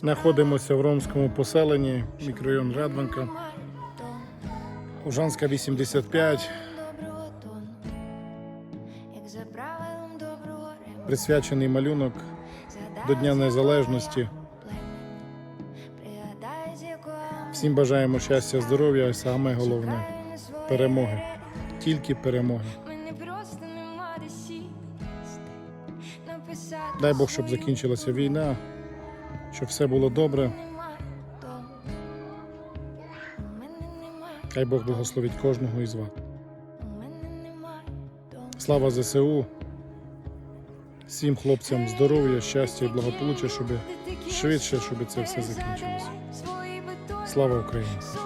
Знаходимося в ромському поселенні, мікрорайон Радванка. Ужанська 85, Як за правилом доброго ремесла, присвячений малюнок до Дня Незалежності. Всім бажаємо щастя, здоров'я і саме головне перемоги. Тільки перемоги. Дай Бог, щоб закінчилася війна, щоб все було добре. Хай Бог благословить кожного із вас. Слава ЗСУ. Всім хлопцям здоров'я, щастя і благополуччя, щоб швидше, щоб це все закінчилося. Слава! Україні!